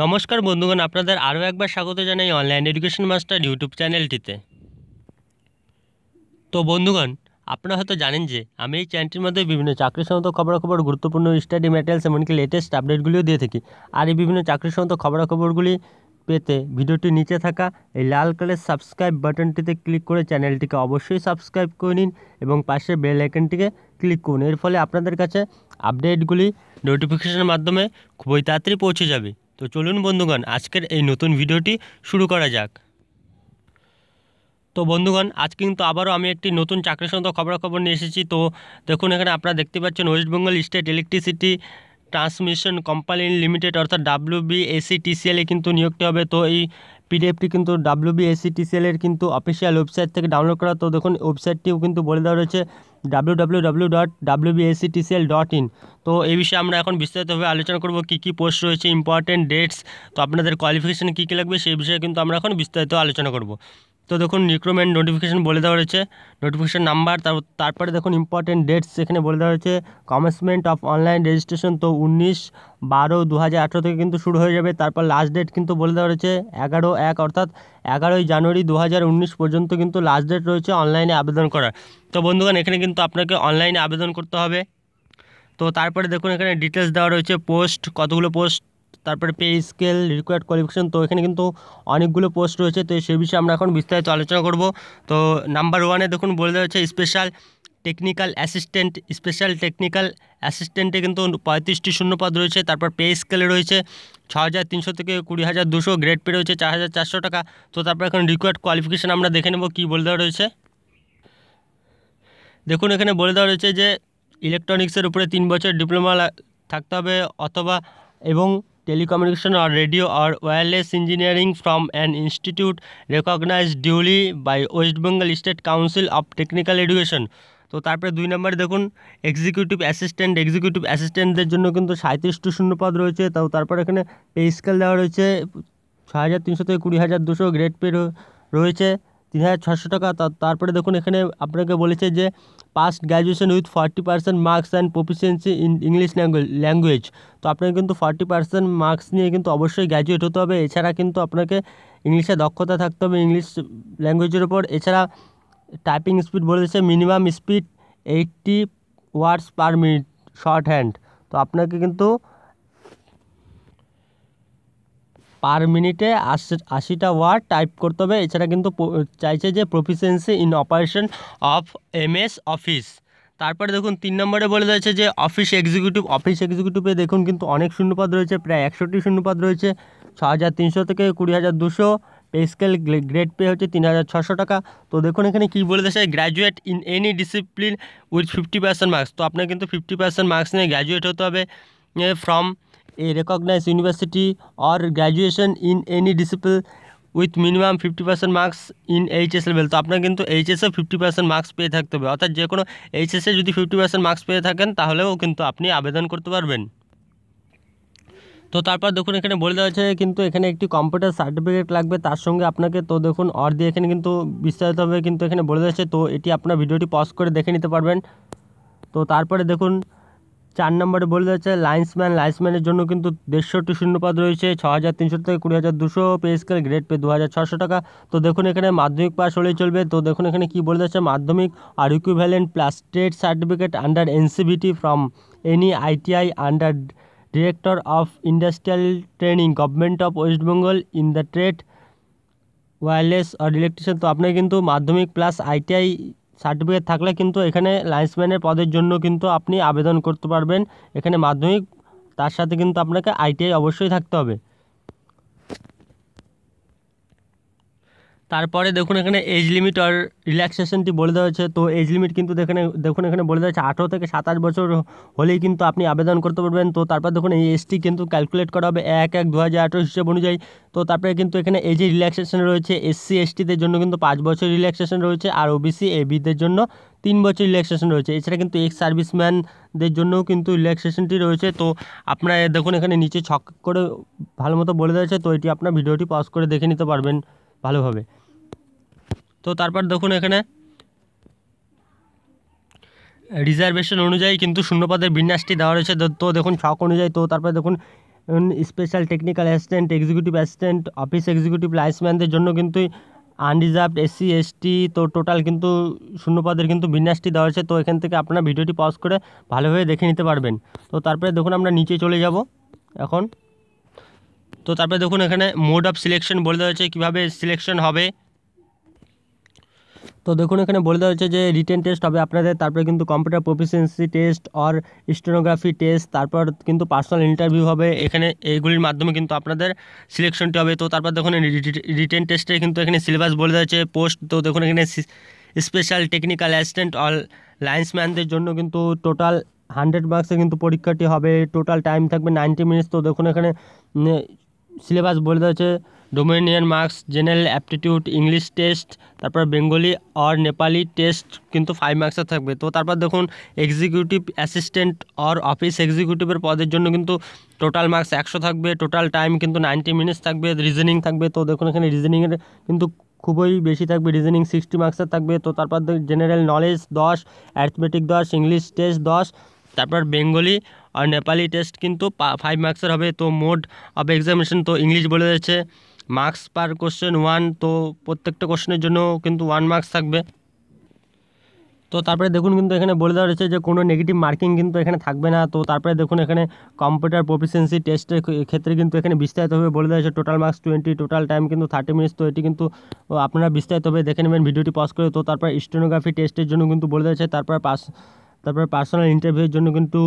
নমস্কার বন্ধুগণ, আপনাদের আরও একবার স্বাগত জানাই অনলাইন এডুকেশন মাস্টার ইউটিউব চ্যানেলটিতে তো বন্ধুগণ, আপনারা হয়তো জানেন যে আমি এই চ্যানেলটির মধ্যে বিভিন্ন চাকরি সংক্রান্ত খবরাখবর, গুরুত্বপূর্ণ স্টাডি ম্যাটেরিয়ালস এমনকি লেটেস্ট আপডেটগুলিও দিয়ে থাকি। আর এই বিভিন্ন চাকরি সংক্রান্ত খবরাখবরগুলি পেতে ভিডিওটির নিচে থাকা এই লাল কালার সাবস্ক্রাইব বাটনটিতে ক্লিক করে চ্যানেলটিকে অবশ্যই সাবস্ক্রাইব করে নিন এবং পাশে বেল আইকনটিকে ক্লিক করুন। এর ফলে আপনাদের কাছে আপডেটগুলি নোটিফিকেশনের মাধ্যমে খুবই তাড়াতাড়ি পৌঁছে যাবে। তো চলুন বন্ধুগণ, আজকের এই নতুন ভিডিওটি শুরু করা যাক। তো বন্ধুগণ, আজ কিন্তু আবারও আমি একটি নতুন চাকরি সংক্রান্ত খবরাখবর নিয়ে এসেছি। তো দেখুন, এখানে আপনারা দেখতে পাচ্ছেন West Bengal state electricity transmission company limited অর্থাৎ ডাব্লিউ বি এসি টিসিএলে কিন্তু নিয়োগটি হবে। তো এই পিডিএফটি কিন্তু ডাব্লিউ বি এসি টিসিএলের কিন্তু অফিসিয়াল ওয়েবসাইট থেকে ডাউনলোড করা। তো দেখুন ওয়েবসাইটটিও কিন্তু বলে দেওয়া রয়েছে। W W W dot W dot in তো এই বিষয়ে আমরা এখন বিস্তারিতভাবে আলোচনা করব কী কী পোস্ট রয়েছে ইম্পর্টেন্ট ডেটস তো আপনাদের কোয়ালিফিকেশান কী কী লাগবে সেই বিষয়ে কিন্তু আমরা এখন বিস্তারিত আলোচনা করব। তো দেখুন রিক্রুটমেন্ট নোটিফিকেশান বলে দেওয়া রয়েছে। নোটিফিকেশান নাম্বার তারপরে দেখুন ইম্পর্টেন্ট ডেটস এখানে বলে দেওয়া রয়েছে। কমেন্সমেন্ট অফ অনলাইন রেজিস্ট্রেশন তো উনিশ বারো দু হাজার থেকে কিন্তু শুরু হয়ে যাবে। তারপর লাস্ট ডেট কিন্তু বলে দেওয়া রয়েছে, এগারো এক, অর্থাৎ এগারোই জানুয়ারি দু হাজার উনিশ পর্যন্ত কিন্তু লাস্ট ডেট রয়েছে অনলাইনে আবেদন করার। তো বন্ধুগণ, এখানে কিন্তু আপনাকে অনলাইনে আবেদন করতে হবে। তো তারপরে দেখুন, এখানে ডিটেলস দেওয়া রয়েছে পোস্ট কতগুলো পোস্ট তারপরে পে স্কেল রিকোয়ার্ড কোয়ালিফিকেশন তো এখানে কিন্তু অনেকগুলো পোস্ট রয়েছে, তো সেই বিষয়ে আমরা এখন বিস্তারিত আলোচনা করব। তো নাম্বার ওয়ানে দেখুন, বলে দেওয়া হচ্ছে special technical assistant special technical অ্যাসিস্ট্যান্টে কিন্তু পঁয়ত্রিশটি শূন্যপদ রয়েছে, তারপর পে স্কেলে রয়েছে ছ হাজার তিনশো থেকে কুড়ি হাজার দুশো গ্রেড পে রয়েছে চার হাজার চারশো টাকা, তো তারপর এখন রিকোয়ার্ড কোয়ালিফিকেশান আমরা দেখে নেব, কী বলে দেওয়া রয়েছে। দেখুন, এখানে বলে দেওয়া রয়েছে যে ইলেকট্রনিক্সের উপরে তিন বছর ডিপ্লোমা থাকতে হবে, অথবা এবং টেলিকমিউনিকেশন আর radio R wireless engineering from an institute recognized duly by West Bengal state council of technical education. তো তারপরে দুই নম্বরে দেখুন এক্সিকিউটিভ অ্যাসিস্ট্যান্ট এক্সিকিউটিভ অ্যাসিস্ট্যান্টদের জন্য কিন্তু সাঁত্রিশটি শূন্যপদ রয়েছে। তাও তারপর এখানে পে স্কেল দেওয়া রয়েছে ছ হাজার তিনশো থেকে কুড়ি হাজার দুশো গ্রেড পে রয়েছে তিন হাজার ছশো টাকা তারপরে দেখুন, এখানে আপনাকে বলেছে যে passed graduation with forty percent marks and proficiency in English language তো আপনাকে কিন্তু ফর্টি পার্সেন্ট মার্কস নিয়ে কিন্তু অবশ্যই গ্র্যাজুয়েট হতে হবে। এছাড়া কিন্তু আপনাকে ইংলিশে দক্ষতা থাকতে হবে। ইংলিশ ল্যাঙ্গুয়েজের ওপর এছাড়া টাইপিং স্পিড বলে দিচ্ছে minimum speed eighty words per minute shorthand তো আপনাকে কিন্তু পার মিনিটে আশি, আশিটা ওয়ার্ড টাইপ করতে হবে। এছাড়া কিন্তু চাইছে যে proficiency in operation of M S office তারপরে দেখুন, তিন নম্বরে বলে দিয়েছে যে অফিস এক্সিকিউটিভ অফিস এক্সিকিউটিভে দেখুন কিন্তু অনেক শূন্যপদ রয়েছে, প্রায় একশোটি শূন্যপদ রয়েছে। ছ হাজার তিনশো থেকে কুড়ি হাজার দুশো। পে স্কেল গ্রেড পে হচ্ছে তিন হাজার ছশো টাকা। তো দেখুন, এখানে কী বলে দিয়েছে? Graduate in any discipline with fifty percent marks তো আপনার কিন্তু ফিফটি পার্সেন্ট মার্কস নিয়ে গ্র্যাজুয়েট হতে হবে। From a recognized university or graduation in any discipline with minimum fifty percent marks in HS level তো আপনার কিন্তু এইচএসে ফিফটি পার্সেন্ট মার্কস পেয়ে থাকতে হবে অর্থাৎ যে কোনো এইচএসে যদি ফিফটি পার্সেন্ট মার্কস পেয়ে থাকেন তাহলেও কিন্তু আপনি আবেদন করতে পারবেন তো তারপর দেখুন এখানে বলে দেওয়া হচ্ছে কিন্তু এখানে একটি কম্পিউটার সার্টিফিকেট লাগবে তার সঙ্গে আপনাকে তো দেখুন অর দিয়ে এখানে কিন্তু বিস্তারিতভাবে কিন্তু এখানে বলে দেওয়া তো এটি আপনার ভিডিওটি পজ করে দেখে নিতে পারবেন তো তারপরে দেখুন চার নম্বরে বলে যাচ্ছে লাইন্সম্যান লাইন্সম্যানের জন্য কিন্তু দেড়শোটি শূন্যপদ রয়েছে ছ হাজার তিনশো থেকে কুড়ি হাজার দুশো পে স্কেল গ্রেড পে দু হাজার ছশো টাকা। তো দেখুন এখানে মাধ্যমিক পাস হলেই চলবে। তো দেখুন এখানে কী বলে যাচ্ছে মাধ্যমিক আর equivalent plus trade certificate under NCVT from any ITI under director of industrial training government of West Bengal in the trade wireless R electrician তো আপনার কিন্তু মাধ্যমিক প্লাস আইটিআই সার্টিফিকেট থাকলে কিন্তু এখানে লাইন্সম্যানের পদের জন্য কিন্তু আপনি আবেদন করতে পারবেন। এখানে মাধ্যমিক, তার সাথে কিন্তু আপনাকে আইটিআই অবশ্যই থাকতে হবে। তারপরে দেখুন এখানে এজ লিমিট আর রিল্যাক্সেশনটি বলে দেওয়া হয়েছে। তো এজ লিমিট কিন্তু দেখুন দেখুন এখানে বলে দেওয়া হচ্ছে আঠেরো থেকে সাতাশ বছর হলেই কিন্তু আপনি আবেদন করতে পারবেন। তো তারপর দেখুন এই এসটি কিন্তু ক্যালকুলেট করা হবে এক এক দু হাজার আঠেরো হিসেব অনুযায়ী। তো তারপরে কিন্তু এখানে এজে রিল্যাক্সেশন রয়েছে এসসি এসটিদের জন্য কিন্তু পাঁচ বছর রিল্যাক্সেশন রয়েছে আর ওবিসি এবিদের জন্য তিন বছর রিল্যাক্সেশন রয়েছে। এছাড়া কিন্তু এক্স সার্ভিসম্যানদের জন্যও কিন্তু রিল্যাক্সেশনটি রয়েছে। তো আপনারা দেখুন এখানে নিচে ছক করে ভালো মতো বলে দেওয়া হয়েছে। তো এটি আপনার ভিডিওটি পজ করে দেখে নিতে পারবেন ভালোভাবে। তো তারপর দেখুন এখানে রিজার্ভেশন অনুযায়ী কিন্তু শূন্যপদের বিন্যাসটি দেওয়া রয়েছে। তো দেখুন ছক অনুযায়ী, তো তারপরে দেখুন special technical assistant executive assistant office executive লাইসম্যানদের জন্য কিন্তু আনরিজার্ভড এসসি এসটি তো টোটাল কিন্তু শূন্যপদের কিন্তু বিন্যাসটি দেওয়া হয়েছে তো এখান থেকে আপনারা ভিডিওটি পজ করে ভালোভাবে দেখে নিতে পারবেন। তো তারপরে দেখুন আমরা নিচে চলে যাব এখন। তো তারপরে দেখুন এখানে মোড অফ সিলেকশন বলে দেওয়া হয়েছে কীভাবে সিলেকশন হবে। তো দেখুন, এখানে বলে দেওয়া হচ্ছে যে রিটেন টেস্ট হবে আপনাদের, তারপরে কিন্তু computer proficiency test or stenography test তারপর কিন্তু পার্সোনাল ইন্টারভিউ হবে, এখানে এইগুলির মাধ্যমে কিন্তু আপনাদের সিলেকশনটি হবে। তো তারপর দেখুন রিটেন টেস্টে কিন্তু এখানে সিলেবাস বলে দেওয়া হচ্ছে পোস্ট তো দেখুন, এখানে স্পেশাল টেকনিক্যাল অ্যাসিস্ট্যান্ট অল লাইন্সম্যানদের জন্য কিন্তু টোটাল হান্ড্রেড মার্কসে কিন্তু পরীক্ষাটি হবে টোটাল টাইম থাকবে নাইনটি মিনিটস তো দেখুন, এখানে সিলেবাস বলে দেওয়া হচ্ছে dominion marks, general aptitude, English test, তারপর বেঙ্গলি অর নেপালি টেস্ট কিন্তু ফাইভ মার্কসের থাকবে। তো তারপর দেখুন এক্সিকিউটিভ অ্যাসিস্ট্যান্ট অর অফিস এক্সিকিউটিভের পদের জন্য কিন্তু টোটাল মার্কস একশো থাকবে টোটাল টাইম কিন্তু নাইনটি মিনিটস থাকবে রিজনিং থাকবে। তো দেখুন, এখানে রিজনিংয়ের কিন্তু খুবই বেশি থাকবে রিজনিং সিক্সটি মার্কসের থাকবে। তো তারপর জেনারেল নলেজ দশ অ্যাথমেটিক দশ ইংলিশ টেস্ট দশ, তারপর বেঙ্গলি আর নেপালি টেস্ট কিন্তু ফাইভ মার্কসের হবে। তো মোড অফ এক্সামিনেশন তো ইংলিশ বলে দিয়েছে। মার্কস পার কোশ্চেন ওয়ান তো প্রত্যেকটা কোশ্চেনের জন্য কিন্তু ওয়ান মার্কস থাকবে। তো তারপরে দেখুন কিন্তু এখানে বলে দেওয়া রয়েছে যে কোনো নেগেটিভ মার্কিং কিন্তু এখানে থাকবে না। তো তারপরে দেখুন এখানে কম্পিউটার প্রফিসিয়েন্সি টেস্টের ক্ষেত্রে কিন্তু এখানে বিস্তারিতভাবে বলে দেওয়া হয়েছে total marks twenty total time কিন্তু থার্টি মিনিটস তো এটি কিন্তু আপনারা বিস্তারিতভাবে দেখে নেবেন ভিডিওটি পজ করে। তো তারপর স্টেনোগ্রাফি টেস্টের জন্য কিন্তু বলে দেওয়া হয়েছে তারপর পাস তারপরে পার্সোনাল ইন্টারভিউর জন্য কিন্তু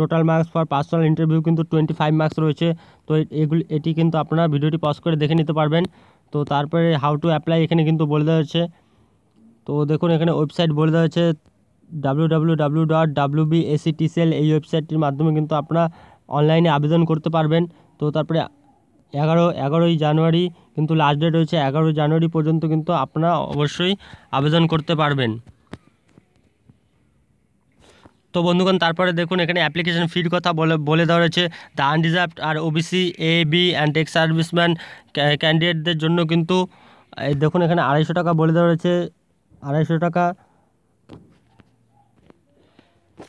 total marks for personal interview কিন্তু টোয়েন্টি ফাইভ মার্কস রয়েছে। তো এগুলি, এটি কিন্তু আপনারা ভিডিওটি পজ করে দেখে নিতে পারবেন। তো তারপরে হাউ টু অ্যাপ্লাই এখানে কিন্তু বলে দেওয়া হচ্ছে তো দেখুন এখানে ওয়েবসাইট বলে দেওয়া হচ্ছে W W W dot W B SE TCL এই ওয়েবসাইটটির মাধ্যমে কিন্তু আপনারা অনলাইনে আবেদন করতে পারবেন। তো তারপরে এগারো, এগারোই জানুয়ারি কিন্তু লাস্ট ডেট রয়েছে, এগারোই জানুয়ারি পর্যন্ত কিন্তু আপনারা অবশ্যই আবেদন করতে পারবেন। তো বন্ধুগণ, তারপরে দেখুন, এখানে অ্যাপ্লিকেশন ফির কথা বলে বলে দেওয়া রয়েছে। The unreserved R OBC A B and ex serviceman ক্যান্ডিডেটদের জন্য কিন্তু দেখুন, এখানে আড়াইশো টাকা বলে দেওয়া রয়েছে। আড়াইশো টাকা।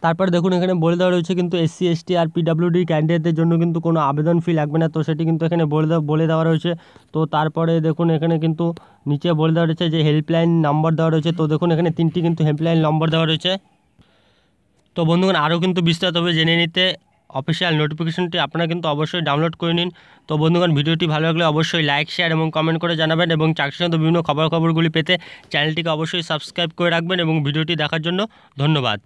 তারপরে দেখুন, এখানে বলে দেওয়া রয়েছে কিন্তু এসসি এসটি আর পিডাব্লিউডি ক্যান্ডিডেটদের জন্য কিন্তু কোনো আবেদন ফি লাগবে না। তো সেটি কিন্তু এখানে বলে দেওয়া বলে দেওয়া রয়েছে। তো তারপরে দেখুন, এখানে কিন্তু নিচে বলে দেওয়া রয়েছে যে হেল্পলাইন নম্বর দেওয়া রয়েছে। তো দেখুন, এখানে তিনটি কিন্তু হেল্পলাইন নম্বর দেওয়া রয়েছে। তো বন্ধুগণ, আরও কিন্তু বিস্তারিতভাবে জেনে নিতে অফিসিয়াল নোটিফিকেশনটি আপনারা কিন্তু অবশ্যই ডাউনলোড করে নিন। তো বন্ধুগণ, ভিডিওটি ভালো লাগলে অবশ্যই লাইক শেয়ার এবং কমেন্ট করে জানাবেন এবং চাকরিসংক্রান্ত বিভিন্ন খবর খবরগুলি পেতে চ্যানেলটিকে অবশ্যই সাবস্ক্রাইব করে রাখবেন এবং ভিডিওটি দেখার জন্য ধন্যবাদ।